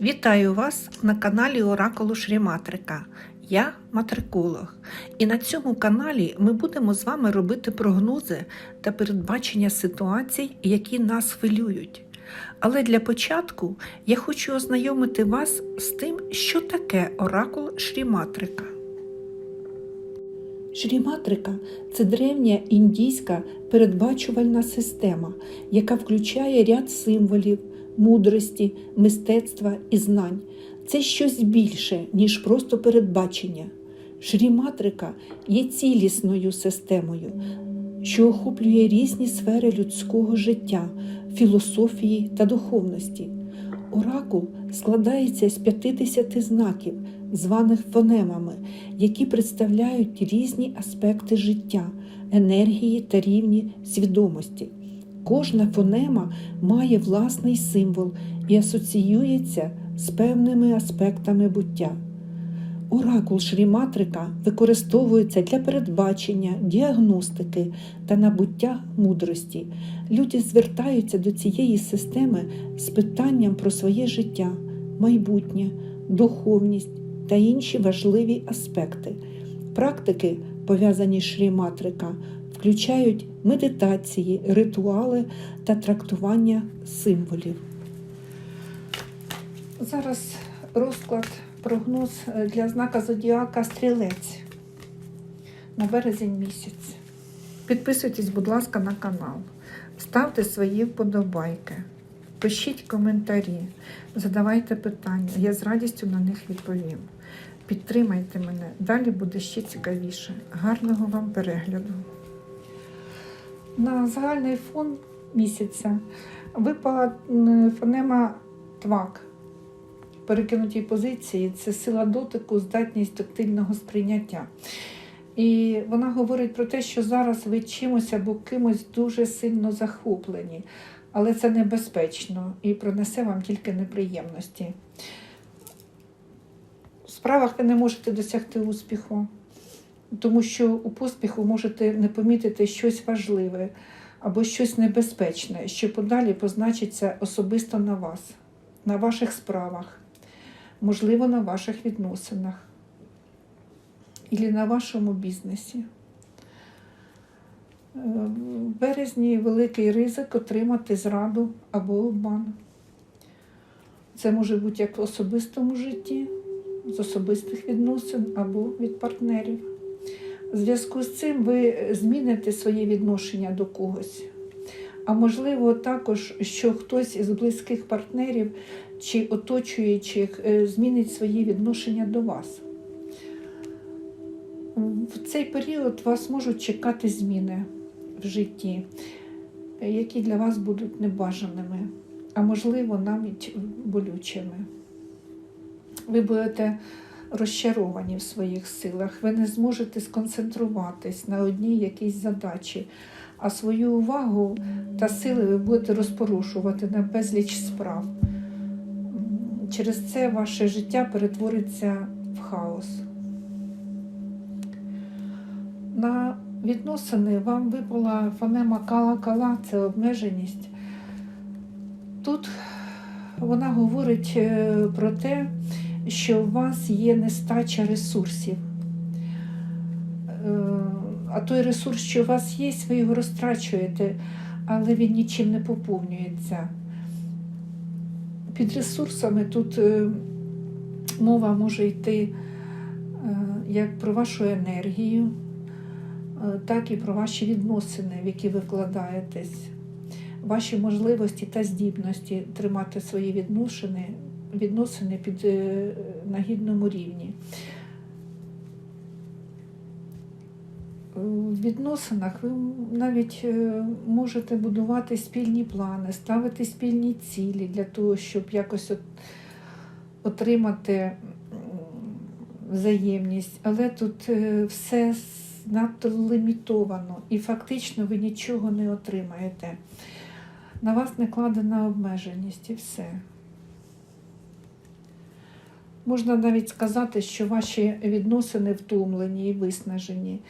Вітаю вас на каналі Оракулу Шріматрика. Я матриколог. І на цьому каналі ми будемо з вами робити прогнози та передбачення ситуацій, які нас хвилюють. Але для початку я хочу ознайомити вас з тим, що таке оракул Шріматрика. Шріматрика це древня індійська передбачувальна система, яка включає ряд символів, мудрості, мистецтва і знань. Це щось більше, ніж просто передбачення. Шріматрика є цілісною системою, що охоплює різні сфери людського життя, філософії та духовності. Оракул складається з 50 знаків, званих фонемами, які представляють різні аспекти життя, енергії та рівні свідомості. Кожна фонема має власний символ і асоціюється з певними аспектами буття. Оракул Шріматрика використовується для передбачення, діагностики та набуття мудрості. Люди звертаються до цієї системи з питанням про своє життя, майбутнє, духовність та інші важливі аспекти. Практики, пов'язані з Шріматрика, включають медитації, ритуали та трактування символів. Зараз розклад прогноз е, для знака Зодіака Стрілець на березень місяць. Підписуйтесь, будь ласка, на канал, ставте свої вподобайки, пишіть коментарі, задавайте питання. Я з радістю на них відповім. Підтримайте мене, далі буде ще цікавіше. Гарного вам перегляду. На загальний фон місяця випала фонема твак перекинутій позиції це сила дотику, здатність тактильного сприйняття. І вона говорить про те, що зараз ви чимось або кимось дуже сильно захоплені, але це небезпечно і принесе вам тільки неприємності. В справах ви не можете досягти успіху, тому що у поспіху можете не помітити щось важливе або щось небезпечне, що подалі позначиться особисто на вас, на ваших справах можливо, на ваших відносинах і на вашому бізнесі. Е, В березні великий ризик отримати зраду або обман. Це може бути як в особистому житті, з особистих відносин або від партнерів. В зв'язку з цим ви зміните своє відношення до когось. А можливо, також, що хтось із близьких партнерів чи оточуючих е, змінить свої відношення до вас. В цей період вас можуть чекати зміни в житті, які для вас будуть небажаними, а можливо, навіть болючими. Ви будете розчаровані в своїх силах, ви не зможете сконцентруватись на одній якійсь задачі, а свою увагу та сили ви будете розпорушувати на безліч справ. Через це ваше життя перетвориться в хаос. На відносини вам випала фонема кала-кала це обмеженість. Тут вона говорить е, про те, що у вас є нестача ресурсів. Е, А той ресурс, що у вас є, ви його розтрачуєте, але він нічим не поповнюється. Під ресурсами тут е, мова може йти е, як про вашу енергію, так і про ваші відносини, в які ви вкладаєтесь, ваші можливості та здібності тримати свої відносини, відносини під е, на гідному рівні. В відносинах ви навіть е, можете будувати спільні плани, ставити спільні цілі для того, щоб якось от отримати взаємність. Але тут е, все надто лімітовано і фактично ви нічого не отримаєте. На вас накладена обмеженість і все. Можна навіть сказати, що ваші відносини втомлені і виснажені.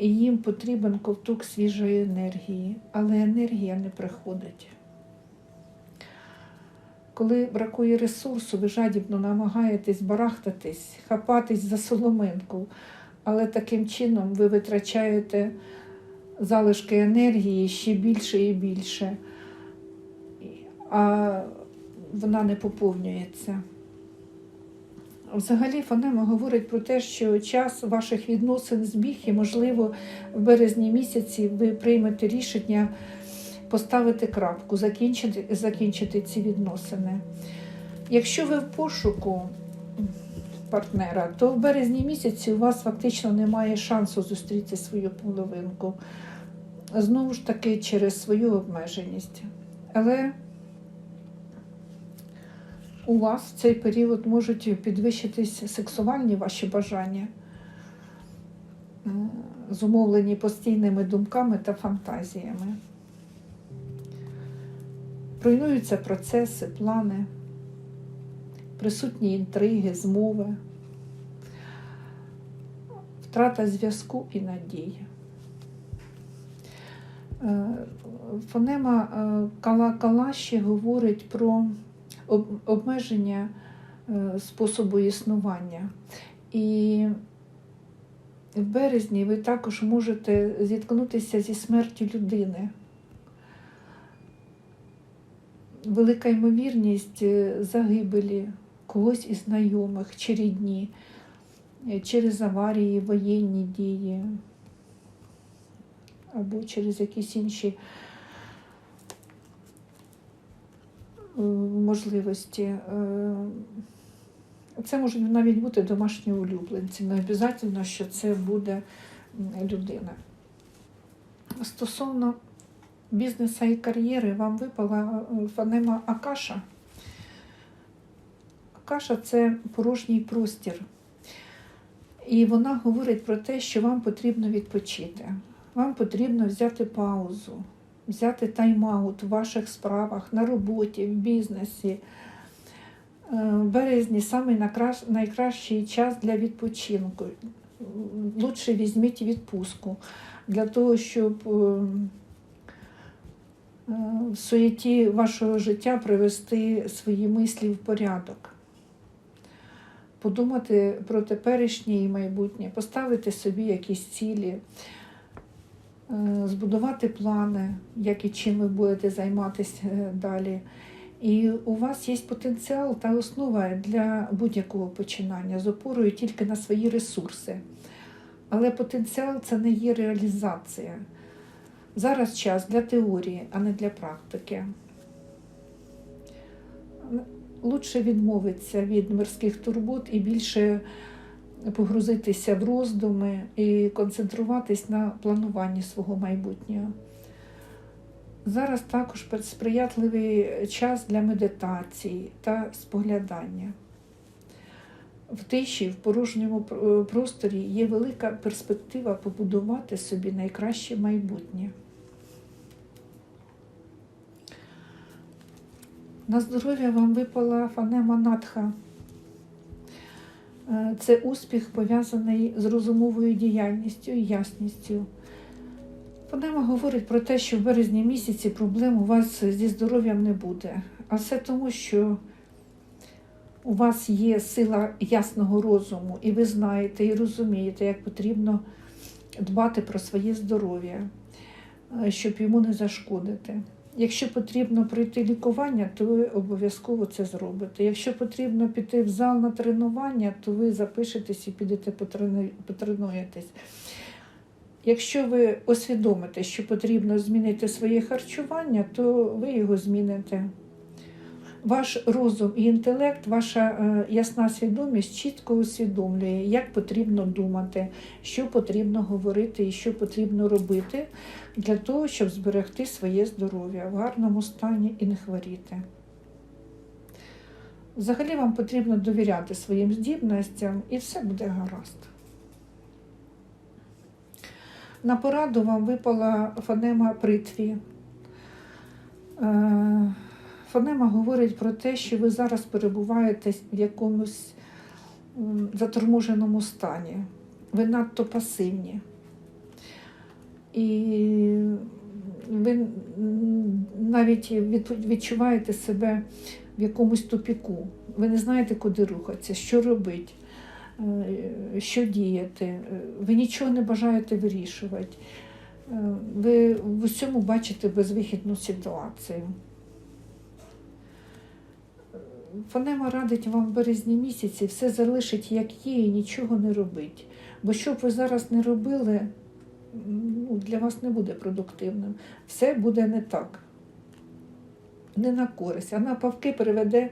І їм потрібен ковток свіжої енергії, але енергія не приходить. Коли бракує ресурсу, ви жадібно намагаєтесь барахтатись, хапатись за соломинку, але таким чином ви витрачаєте залишки енергії ще більше і більше, а вона не поповнюється. Взагалі, фонема говорить про те, що час ваших відносин збіг, і, можливо, в березні місяці ви приймете рішення поставити крапку, закінчити, закінчити ці відносини. Якщо ви в пошуку партнера, то в березні місяці у вас фактично немає шансу зустріти свою половинку. Знову ж таки, через свою обмеженість. Але у вас в цей період можуть підвищитись сексуальні ваші бажання, зумовлені постійними думками та фантазіями. Руйнуються процеси, плани, присутні інтриги, змови, втрата зв'язку і надії. Е, Фонема е, Кала-Калаші говорить про обмеження е, способу існування. І в березні ви також можете зіткнутися зі смертю людини. Велика ймовірність е, загибелі когось із знайомих чи рідні е, через аварії, воєнні дії або через якісь інші можливості. Е, Це можуть навіть бути домашні улюбленці, не обов'язково, що це буде людина. Стосовно бізнесу і кар'єри, вам випала е, фонема Акаша. Акаша це порожній простір. І вона говорить про те, що вам потрібно відпочити. Вам потрібно взяти паузу, взяти тайм-аут в ваших справах, на роботі, в бізнесі. Е, В березні самий найкращий час для відпочинку. Лучше візьміть відпустку для того, щоб е, е, в суєті вашого життя привести свої мислі в порядок. Подумати про теперішнє і майбутнє, поставити собі якісь цілі, збудувати плани, як і чим ви будете займатися е, далі. І у вас є потенціал та основа для будь-якого починання з опорою тільки на свої ресурси. Але потенціал це не є реалізація. Зараз час для теорії, а не для практики. Лучше відмовитися від мирських турбот і більше погрузитися в роздуми і концентруватись на плануванні свого майбутнього. Зараз також сприятливий час для медитації та споглядання. В тиші, в порожньому просторі є велика перспектива побудувати собі найкраще майбутнє. На здоров'я вам випала фанема Надха. Е, Це успіх пов'язаний з розумовою діяльністю і ясністю. Фонема говорить про те, що в березні місяці проблем у вас зі здоров'ям не буде. А все тому, що у вас є сила ясного розуму, і ви знаєте і розумієте, як потрібно дбати про своє здоров'я, е, щоб йому не зашкодити. Якщо потрібно пройти лікування, то ви обов'язково це зробите. Якщо потрібно піти в зал на тренування, то ви запишетесь і підете потрену- потренуєтесь. Якщо ви усвідомите, що потрібно змінити своє харчування, то ви його зміните. Ваш розум і інтелект, ваша е, ясна свідомість чітко усвідомлює, як потрібно думати, що потрібно говорити і що потрібно робити для того, щоб зберегти своє здоров'я в гарному стані і не хворіти. Взагалі вам потрібно довіряти своїм здібностям і все буде гаразд. На пораду вам випала фонема притві. Фонема говорить про те, що ви зараз перебуваєте в якомусь заторможеному стані. Ви надто пасивні. І ви навіть відчуваєте себе в якомусь тупіку. Ви не знаєте, куди рухатися, що робити, е, що діяти. Ви нічого не бажаєте вирішувати. Е, Ви в усьому бачите безвихідну ситуацію. Фонема радить вам в березні місяці все залишить як є і нічого не робить. Бо що б ви зараз не робили, ну, для вас не буде продуктивним. Все буде не так. Не на користь, а навпаки приведе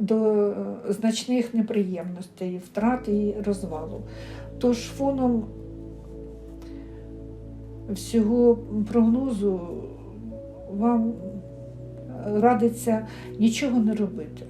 до е, значних неприємностей, втрат і розвалу. Тож фоном всього прогнозу вам радиться нічого не робити.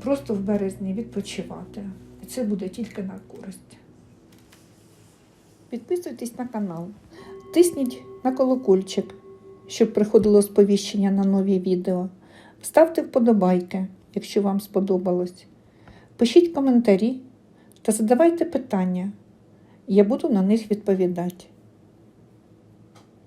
Просто в березні відпочивати. І це буде тільки на користь. Підписуйтесь на канал, тисніть на колокольчик, щоб приходило сповіщення на нові відео. Ставте вподобайки, якщо вам сподобалось. Пишіть коментарі та задавайте питання. Я буду на них відповідати.